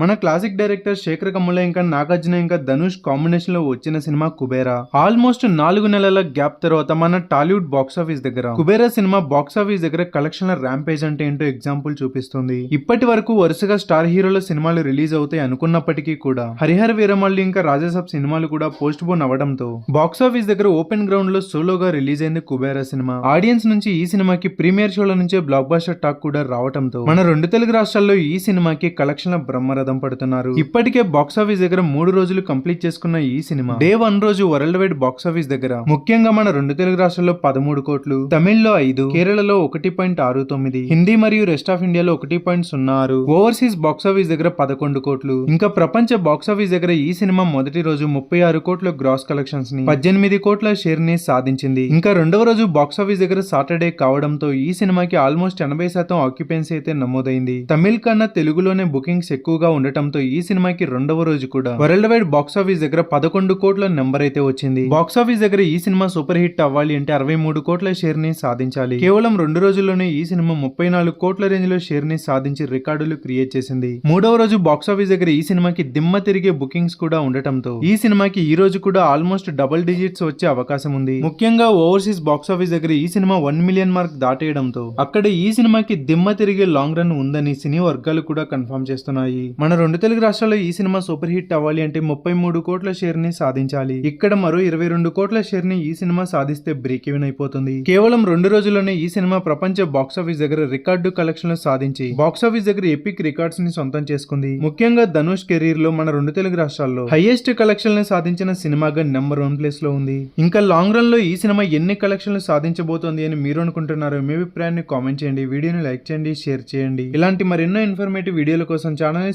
మన classic director Shekhar Kammula ఇంకా నాగార్జున ఇంకా ధనుష్ కాంబినేషన్లో వచ్చిన సినిమా కుబేరా. ఆల్మోస్ట్ నాలుగు నెలల గ్యాప్ తర్వాత మన టాలీవుడ్ బాక్స్ ఆఫీస్ దగ్గర. కుబేరా సినిమా బాక్స్ ఆఫీస్ దగ్గర కలెక్షన్ ర్యాంపేజ్ అంటే ఏంటో ఎగ్జాంపుల్ చూపిస్తుంది. ఇప్పటి వరకు వరుసగా స్టార్ హీరోల సినిమాలు రిలీజ్ అవుతాయి అనుకున్నప్పటికీ కూడా. హరిహర వీరమల్లి ఇంకా రాజాసాబ్ సినిమాలు కూడా పోస్ట్ పోన్ అవ్వడంతో బాక్స్ ఆఫీస్ దగ్గర ఓపెన్ గ్రౌండ్లో సోలోగా రిలీజ్ అయింది కుబేరా సినిమా. ఆడియన్స్ నుంచి ఈ సినిమాకి ప్రీమియర్ షోల నుంచే బ్లాక్ బాస్టర్ టాక్ కూడా రావడంతో మన రెండు తెలుగు రాష్ట్రాల్లో ఈ సినిమాకి కలెక్షన్ల బ్రహ్మరథం పడుతున్నారు. ఇప్పటికే బాక్స్ ఆఫీస్ దగ్గర మూడు రోజులు కంప్లీట్ చేసుకున్న ఈ సినిమా. డే వన్ రోజు వరల్డ్ వైడ్ బాక్స్ ఆఫీస్ దగ్గర. ముఖ్యంగా మన రెండు తెలుగు రాష్ట్రాల్లో పదమూడు కోట్లు తమిళ్ళో ఐదు కేరళలో ఒకటి పాయింట్ ఆరు తొమ్మిది హిందీ మరియు రెస్ట్ ఆఫ్ ఇండియాలో ఒకటి పాయింట్ సున్నా ఆరు ఓవర్సీస్ బాక్స్ ఆఫీస్ దగ్గర పదకొండు కోట్లు ఇంకా ప్రపంచ బాక్స్ ఆఫీస్ దగ్గర ఈ సినిమా మొదటి రోజు ముప్పై ఆరు కోట్ల గ్రాస్ కలెక్షన్స్ని పద్దెనిమిది కోట్ల షేర్ని సాధించింది. ఇంకా రెండవ రోజు బాక్స్ ఆఫీస్ దగ్గర సాటర్డే కావడంతో ఈ సినిమాకి ఆల్మోస్ట్ ఎనభై శాతం ఆక్యుపెన్సీ అయితే నమోదైంది. తమిళ్ కన్నా తెలుగులోనే బుకింగ్స్ ఎక్కువగా ఉండటంతో ఈ సినిమాకి రెండవ రోజు కూడా. వరల్డ్ వైడ్ బాక్స్ ఆఫీస్ దగ్గర పదకొండు కోట్ల నెంబర్ అయితే వచ్చింది. బాక్స్ ఆఫీస్ దగ్గర ఈ సినిమా సూపర్ హిట్ అవ్వాలి అంటే అరవై మూడు కోట్ల షేర్ని సాధించాలి. కేవలం రెండు రోజుల్లోనే ఈ సినిమా ముప్పై నాలుగు కోట్ల రేంజ్లో షేర్ని సాధించి రికార్డులు క్రియేట్ చేసింది. మూడవ రోజు బాక్స్ ఆఫీస్ దగ్గర ఈ సినిమాకి దిమ్మ తిరిగే బుకింగ్స్ కూడా ఉండటంతో ఈ సినిమాకి ఈ రోజు కూడా ఆల్మోస్ట్ డబుల్ డిజిట్స్ వచ్చే అవకాశం ఉంది. ముఖ్యంగా ఓవర్సీస్ బాక్స్ ఆఫీస్ దగ్గర ఈ సినిమా వన్ మిలియన్ మార్క్ దాటేయడంతో అక్కడ ఈ సినిమాకి దిమ్మ తిరిగే లాంగ్ రన్ ఉందని సినీ వర్గాలు కూడా కన్ఫర్మ్ చేస్తున్నాయి. మన రెండు తెలుగు రాష్ట్రాల్లో ఈ సినిమా సూపర్ హిట్ అవ్వాలి అంటే ముప్పై మూడు కోట్ల షేర్ని సాధించాలి. ఇక్కడ మరో ఇరవై రెండు కోట్ల షేర్ని ఈ సినిమా సాధిస్తే బ్రేక్ ఈవెన్ అయిపోతుంది. కేవలం రెండు రోజుల్లోనే ఈ సినిమా ప్రపంచ బాక్స్ ఆఫీస్ దగ్గర రికార్డు కలెక్షన్లు సాధించి బాక్స్ ఆఫీస్ దగ్గర ఎపిక్ రికార్డ్స్ని సొంతం చేసుకుంది. ముఖ్యంగా ధనుష్ కెరీర్లో మన రెండు తెలుగు రాష్ట్రాల్లో హైయెస్ట్ కలెక్షన్ని సాధించిన సినిమాగా నెంబర్ వన్ ప్లేస్లో ఉంది. ఇంకా లాంగ్ రన్లో ఈ సినిమా ఎన్ని కలెక్షన్లు సాధించబోతోంది అని మీరు అనుకుంటున్నారో మీ అభిప్రాయాన్ని కామెంట్ చేయండి. వీడియోని లైక్ చేయండి షేర్ చేయండి. ఇలాంటి మరెన్నో ఇన్ఫర్మేటివ్ వీడియోల కోసం ఛానల్ని